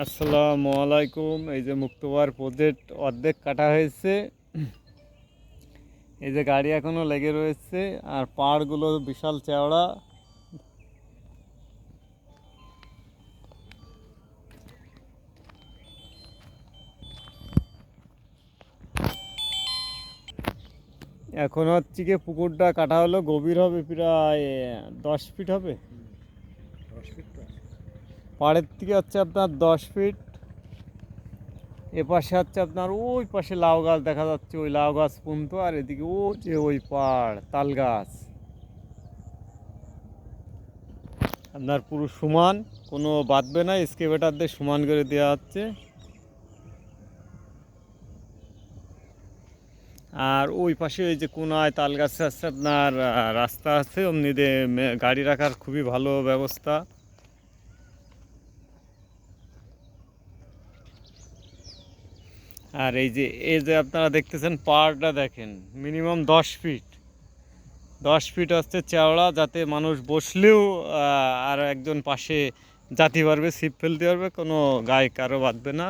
আসসালামু আলাইকুম। এই যে মুক্তবার প্রজেক্ট অর্ধেক কাটা হয়েছে। এই যে গাড়ি এখনও লেগে রয়েছে আর পাহাড়গুলো বিশাল চেওড়া। এখন হচ্ছে কি পুকুরটা কাটা হলো, গভীর হবে প্রায় দশ ফিট হবে। পাড়ের থেকে হচ্ছে আপনার দশ ফিট এ পাশে হচ্ছে আপনার ওই পাশে লাউ গাছ দেখা যাচ্ছে, ওই লাউ গাছ পর্যন্ত, আর এদিকে ও যে ওই পাড়, তাল গাছ। আপনার পুরো সমান, কোনো বাঁধবে না স্কেভেটার দিয়ে সমান করে দেওয়া হচ্ছে। আর ওই পাশে ওই যে কোনায় তাল গাছে আছে আপনার রাস্তা আছে, অমনি গাড়ি রাখার খুবই ভালো ব্যবস্থা। আর এই যে এই যে আপনারা দেখতেছেন পাহাড়টা দেখেন মিনিমাম দশ ফিট দশ ফিট হচ্ছে চেওড়া, যাতে মানুষ বসলেও আর একজন পাশে জাতি পারবে ছিপ ফেলতে পারবে, কোনো গায়ে কারও বাঁধবে না।